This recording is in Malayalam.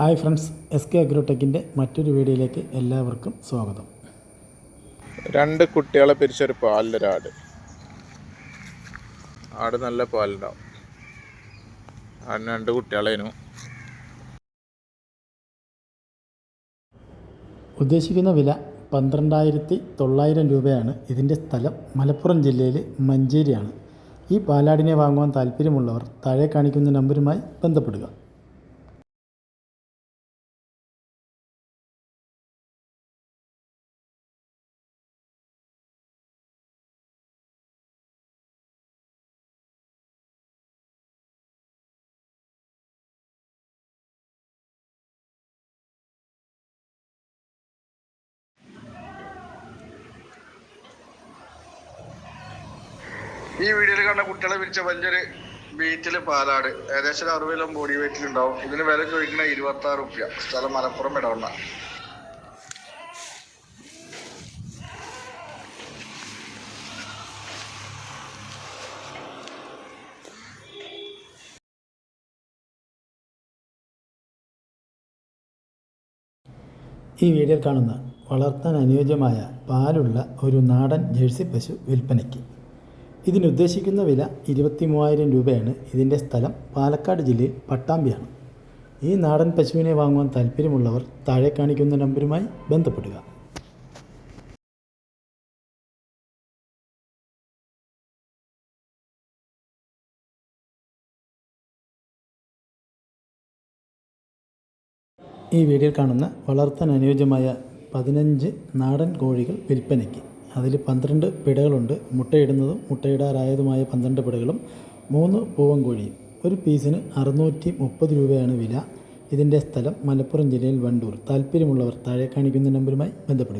ഹായ് ഫ്രണ്ട്സ് എസ് കെ അഗ്രോടെക്കിന്റെ മറ്റൊരു വീഡിയോയിലേക്ക് എല്ലാവർക്കും സ്വാഗതം. രണ്ട് കുട്ടികളെ പിരിച്ചൊരു പാലിലൊരാട്. ആട് നല്ല പാലുണ്ടാവും. ആടിന് രണ്ട് കുട്ടികളേനു. ഉദ്ദേശിക്കുന്ന വില പന്ത്രണ്ടായിരത്തി തൊള്ളായിരം രൂപയാണ്. ഇതിന്റെ സ്ഥലം മലപ്പുറം ജില്ലയിലെ മഞ്ചേരിയാണ്. ഈ പാലാടിനെ വാങ്ങുവാൻ താല്പര്യമുള്ളവർ താഴെ കാണിക്കുന്ന നമ്പരുമായി ബന്ധപ്പെടുക. ഈ വീഡിയോയിൽ കണ്ട കുട്ടികളെ വിരിച്ച വലിയൊരു വെയിറ്റിൽ പാലാട്. ഏകദേശം ഒരു അറുപത് കിലോ ബോഡി വെയിറ്റിൽ ഉണ്ടാവും. ഇതിന് വില ചോദിക്കുന്ന ഇരുപത്തി ആറ് റുപ്യ. സ്ഥലം മലപ്പുറം ഇടവണ്ണ. ഈ വീഡിയോ കാണുന്ന വളർത്താൻ അനുയോജ്യമായ പാലുള്ള ഒരു നാടൻ ജേഴ്സി പശു വിൽപ്പനയ്ക്ക് ഇതിനുദ്ദേശിക്കുന്ന വില ഇരുപത്തി മൂവായിരം രൂപയാണ്. ഇതിന്റെ സ്ഥലം പാലക്കാട് ജില്ലയിൽ പട്ടാമ്പിയാണ്. ഈ നാടൻ പശുവിനെ വാങ്ങുവാൻ താല്പര്യമുള്ളവർ താഴെ കാണിക്കുന്ന നമ്പരുമായി ബന്ധപ്പെടുക. ഈ വീഡിയോയിൽ കാണുന്ന വളർത്താൻ അനുയോജ്യമായ പതിനഞ്ച് നാടൻ കോഴികൾ വിൽപ്പനയ്ക്ക്. അതിൽ പന്ത്രണ്ട് പിടകളുണ്ട്. മുട്ടയിടുന്നതും മുട്ടയിടാറായതുമായ പന്ത്രണ്ട് പിടകളും മൂന്ന് പൂവൻ കോഴിയും ഒരു പീസിന് അറുന്നൂറ്റി മുപ്പത് രൂപയാണ് വില. ഇതിന്റെ സ്ഥലം മലപ്പുറം ജില്ലയിൽ വണ്ടൂർ. താല്പര്യമുള്ളവർ താഴെ കാണിക്കുന്ന നമ്പറുമായി ബന്ധപ്പെടുക.